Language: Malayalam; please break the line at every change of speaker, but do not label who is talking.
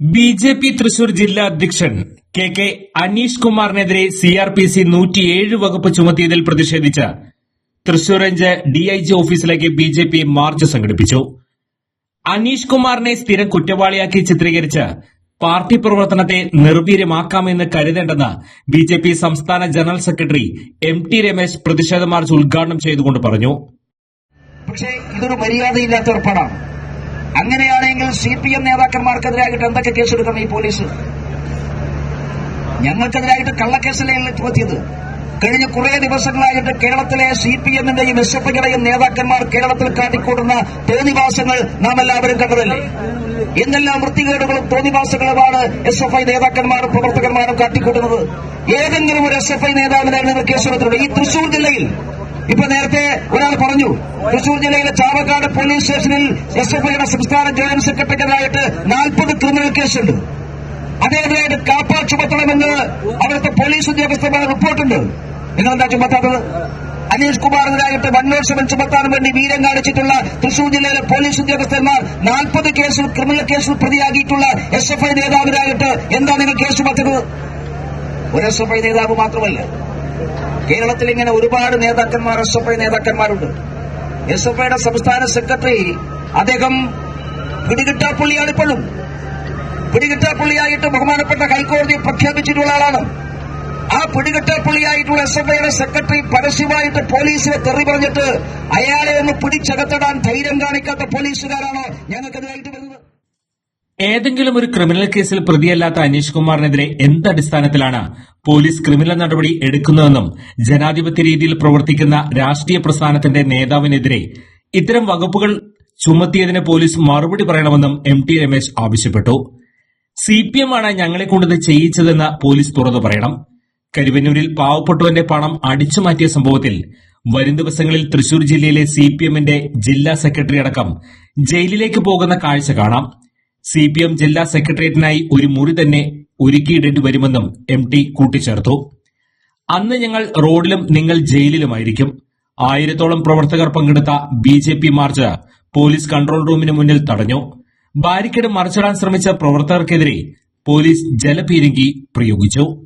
ബി ജെ പി തൃശൂർ ജില്ലാ അധ്യക്ഷൻ കെ കെ അനീഷ് കുമാറിനെതിരെ സി ആർ പി സി നൂറ്റിയേഴ് വകുപ്പ് ചുമത്തിയതിൽ പ്രതിഷേധിച്ച് തൃശൂർ റേഞ്ച് ജി ഓഫീസിലേക്ക് ബി ജെ പി മാർച്ച് സംഘടിപ്പിച്ചു. അനീഷ് കുമാറിനെ സ്ഥിരം കുറ്റവാളിയാക്കി ചിത്രീകരിച്ച് പാർട്ടി പ്രവർത്തനത്തെ നിർവീര്യമാക്കാമെന്ന് കരുതേണ്ടെന്ന് ബി ജെ പി സംസ്ഥാന general secretary M T Ramesh പ്രതിഷേധ മാർച്ച് ഉദ്ഘാടനം ചെയ്തുകൊണ്ട് പറഞ്ഞു.
പക്ഷേ ഇതൊരു മര്യാദയില്ലാത്ത ഏർപ്പാടാണ് അങ്ങനെയാണെങ്കിൽ സി പി എം നേതാക്കന്മാർക്കെതിരായിട്ട് എന്തൊക്കെ കേസെടുക്കണം ഈ പോലീസ്? ഞങ്ങൾക്കെതിരായിട്ട് കള്ളക്കേസല്ലേ ചുമത്തിയത്? കഴിഞ്ഞ കുറെ ദിവസങ്ങളായിട്ട് കേരളത്തിലെ സി പി എമ്മിന്റെയും എസ് എഫ് ഐയുടെയും നേതാക്കന്മാർ കേരളത്തിൽ കാട്ടിക്കൂട്ടുന്ന തോന്നിവാസങ്ങൾ നാം എല്ലാവരും കണ്ടതല്ലേ? എന്തെല്ലാം വൃത്തികേടുകളും തോന്നിവാസങ്ങളുമാണ് എസ് എഫ് ഐ നേതാക്കന്മാരും പ്രവർത്തകന്മാരും കാട്ടിക്കൂട്ടുന്നത്? ഏതെങ്കിലും ഒരു എസ് എഫ് ഐ നേതാവിനെ കേസെടുത്തിട്ടുണ്ട്? ഈ തൃശൂർ ജില്ലയിൽ ഇപ്പൊ നേരത്തെ ഒരാൾ പറഞ്ഞു തൃശൂർ ജില്ലയിലെ ചാവക്കാട് പോലീസ് സ്റ്റേഷനിൽ എസ് എഫ് ഐയുടെ സംസ്ഥാന ജോയിന്റ് സെക്രട്ടറിക്കെതിരായിട്ട് നാൽപ്പത് ക്രിമിനൽ കേസുണ്ട്. അദ്ദേഹത്തിനായിട്ട് കാപ്പാ ചുമത്തണമെന്ന് അവിടുത്തെ പോലീസ് ഉദ്യോഗസ്ഥന്മാർ റിപ്പോർട്ടുണ്ട്. നിങ്ങളെന്താ ചുമത്താത്തത്? അനീഷ് കുമാറിനെതിരായിട്ട് വന്നോത്സവം ചുമത്താൻ വേണ്ടി വീരം കാണിച്ചിട്ടുള്ള തൃശൂർ ജില്ലയിലെ പോലീസ് ഉദ്യോഗസ്ഥന്മാർ നാൽപ്പത് കേസിൽ ക്രിമിനൽ കേസിൽ പ്രതിയാക്കിയിട്ടുള്ള എസ് എഫ് ഐ നേതാവിനായിട്ട് എന്താ നിങ്ങൾ കേസ് ചുമത്തുന്നത് ഒരു എസ് എഫ് ഐ നേതാവ് മാത്രമല്ല കേരളത്തിൽ ഇങ്ങനെ ഒരുപാട് നേതാക്കന്മാർ എസ് എഫ് ഐ നേതാക്കന്മാരുണ്ട്. എസ് എഫ് ഐയുടെ സംസ്ഥാന സെക്രട്ടറി അദ്ദേഹം പിടികിട്ടാപ്പുള്ളിയാണ് ഇപ്പോഴും. പിടികിട്ടാപ്പുള്ളിയായിട്ട് ബഹുമാനപ്പെട്ട ഹൈക്കോടതി പ്രഖ്യാപിച്ചിട്ടുള്ള ആളാണ്. ആ പിടികിട്ടാപ്പുള്ളിയായിട്ടുള്ള എസ് എഫ് ഐയുടെ സെക്രട്ടറി പരസ്യമായിട്ട് പോലീസിനെ തെറി പറഞ്ഞിട്ട് അയാളെ ഒന്ന് പിടിച്ചകത്തിടാൻ ധൈര്യം കാണിക്കാത്ത പോലീസുകാരാണ് ഞങ്ങൾക്കെതിരായിട്ട് വരുന്നത്.
ഏതെങ്കിലും ഒരു ക്രിമിനൽ കേസിൽ പ്രതിയല്ലാത്ത അനീഷ് കുമാറിനെതിരെ എന്തടിസ്ഥാനത്തിലാണ് പോലീസ് ക്രിമിനൽ നടപടി എടുക്കുന്നതെന്നും ജനാധിപത്യ രീതിയിൽ പ്രവർത്തിക്കുന്ന രാഷ്ട്രീയ പ്രസ്ഥാനത്തിന്റെ നേതാവിനെതിരെ ഇത്തരം വകുപ്പുകൾ ചുമത്തിയതിന് പോലീസ് മറുപടി പറയണമെന്നും എം ടി രമേശ് ആവശ്യപ്പെട്ടു. സി പി എം ആണ് ഞങ്ങളെ കൊണ്ടത് ചെയ്യിച്ചതെന്ന് പോലീസ് തുറന്നു പറയണം. കരുവന്നൂരിൽ പാവപ്പെട്ടവന്റെ പണം അടിച്ചുമാറ്റിയ സംഭവത്തിൽ വരും ദിവസങ്ങളിൽ തൃശൂർ ജില്ലയിലെ സി പി എമ്മിന്റെ ജില്ലാ സെക്രട്ടറി അടക്കം ജയിലിലേക്ക് പോകുന്ന കാഴ്ച കാണാം. സി പി എം ജില്ലാ സെക്രട്ടേറിയറ്റിനായി ഒരു മുറി തന്നെ ഒരുക്കിയിടേണ്ടി വരുമെന്നും എം ടി കൂട്ടിച്ചേർത്തു. അന്ന് ഞങ്ങൾ റോഡിലും നിങ്ങൾ ജയിലിലുമായിരിക്കും. ആയിരത്തോളം പ്രവർത്തകർ പങ്കെടുത്ത B J P march police control റൂമിന് മുന്നിൽ തടഞ്ഞു. ബാരിക്കേഡ് മറിച്ചിടാൻ ശ്രമിച്ച പ്രവർത്തകർക്കെതിരെ പോലീസ് ജലപീരങ്കി പ്രയോഗിച്ചു.